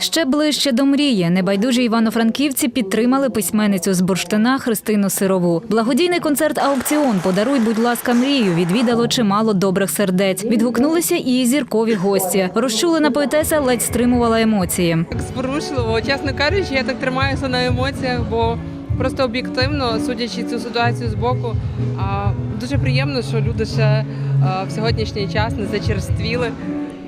Ще ближче до мрії небайдужі івано-франківці підтримали письменницю з бурштина Христину Сирову. Благодійний концерт аукціон Подаруй, будь ласка, мрію відвідало чимало добрих сердець. Відгукнулися і зіркові гості. Розчулена поетеса ледь стримувала емоції. Так зворушливо. Чесно кажучи, я так тримаюся на емоціях, бо просто об'єктивно, судячи цю ситуацію з боку, дуже приємно, що люди ще в сьогоднішній час не зачерствіли.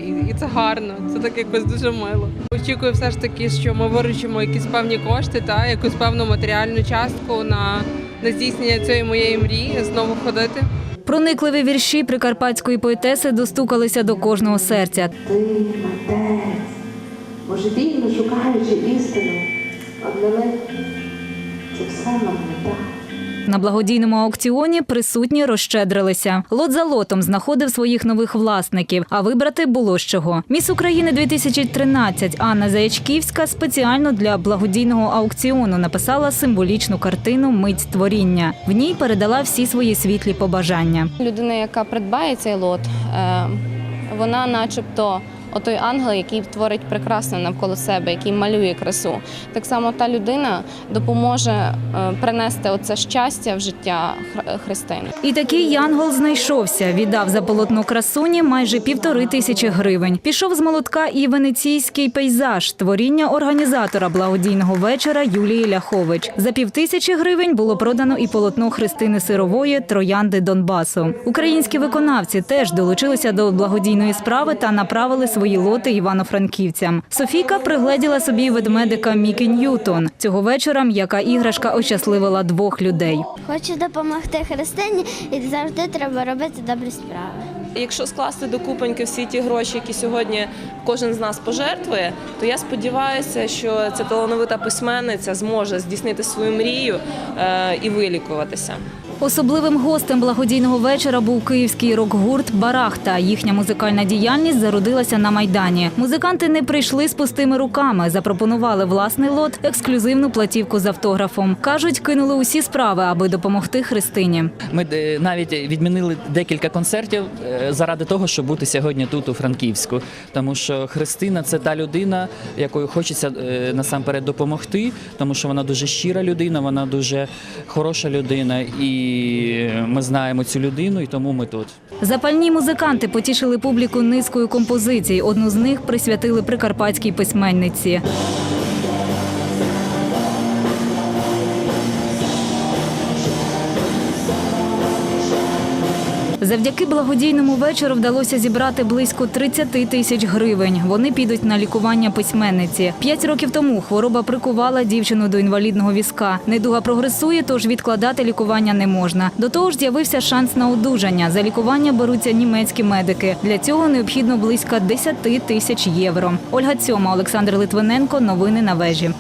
І, і це гарно, це так якось дуже мило. Очікую все ж таки, що ми виручимо якісь певні кошти та якусь певну матеріальну частку на, на здійснення цієї моєї мрії знову ходити. Проникливі вірші прикарпатської поетеси достукалися до кожного серця. Ти, митець, божевільно шукаючи істину, одними це все нагнета. На благодійному аукціоні присутні розщедрилися. Лот за лотом знаходив своїх нових власників, а вибрати було з чого. Міс України 2013 Анна Заячківська спеціально для благодійного аукціону написала символічну картину Мить створіння. В ній передала всі свої світлі побажання. Людина, яка придбає цей лот, е, вона, начебто, отой ангел, який творить прекрасне навколо себе, який малює красу. Так само та людина допоможе е, принести оце щастя в життя Хр- Христини. І такий янгол знайшовся. Віддав за полотно красуні майже півтори тисячі гривень. Пішов з молотка і венеційський пейзаж, творіння організатора благодійного вечора Юлії Ляхович. За півтисячі гривень було продано і полотно Христини Сирової Троянди Донбасу. Українські виконавці теж долучилися до благодійної справи та направили свої лоти івано-франківцям. Софійка пригледіла собі ведмедика Мікі Ньютон. Цього вечора м'яка іграшка ощасливила двох людей. Хочу допомогти Христині і завжди треба робити добрі справи. Якщо скласти докупоньки всі ті гроші, які сьогодні кожен з нас пожертвує, то я сподіваюся, що ця талановита письменниця зможе здійснити свою мрію е, і вилікуватися. Особливим гостем благодійного вечора був київський рок-гурт Барахта. Їхня музикальна діяльність зародилася на майдані. Музиканти не прийшли з пустими руками. Запропонували власний лот, ексклюзивну платівку з автографом. кажуть, кинули усі справи, аби допомогти Христині. Ми навіть відмінили декілька концертів е, заради того, щоб бути сьогодні тут у Франківську. Тому що Христина це та людина, якою хочеться е, насамперед допомогти, тому що вона дуже щира людина, вона дуже хороша людина, і ми знаємо цю людину, і тому ми тут. Запальні музиканти потішили публіку низкою композицій. Одну з них присвятили прикарпатській письменниці. Завдяки благодійному вечору вдалося зібрати близько 30 тисяч гривень. Вони підуть на лікування письменниці. П'ять років тому хвороба прикувала дівчину до інвалідного візка. Недуга прогресує, тож відкладати лікування не можна. До того ж, з'явився шанс на одужання. За лікування беруться німецькі медики. Для цього необхідно близько 10 тисяч євро. Ольга Цьома, Олександр Литвиненко. Новини на вежі.